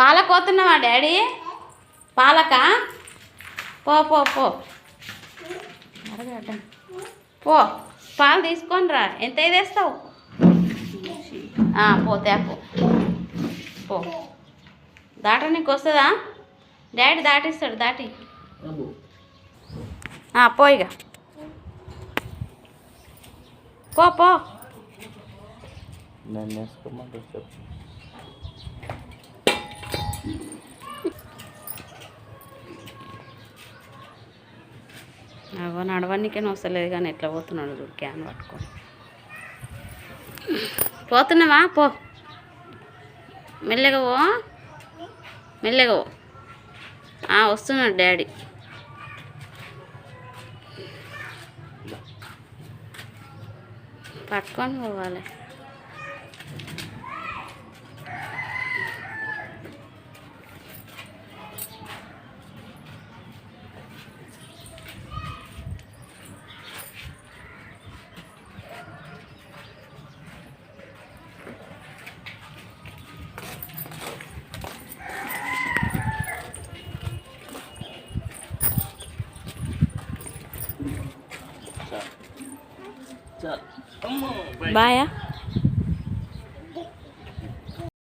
పాలకు పోతున్నావా డాడీ? పాలక? పో పో పో. పో పాలు తీసుకొని రా ఎంత వేస్తావు పో తేపో. పో. దాటనికి వస్తుందా? డాడీ దాటిస్తాడు దాటి. ఆ, పో ఇక పో పో. నన్ను వేసుకోమంటే చెప్పు. అగో నడవడానికే వస్తలేదు కానీ ఎట్లా పోతున్నాడు చూడు క్యాన్ పట్టుకొని. పోతున్నావా? పో. మెల్లగా పో. మెల్లగా పో. ఆ, వస్తున్నాడు డాడీ. పట్టుకొని పోవాలి. Come on, baby. Bye.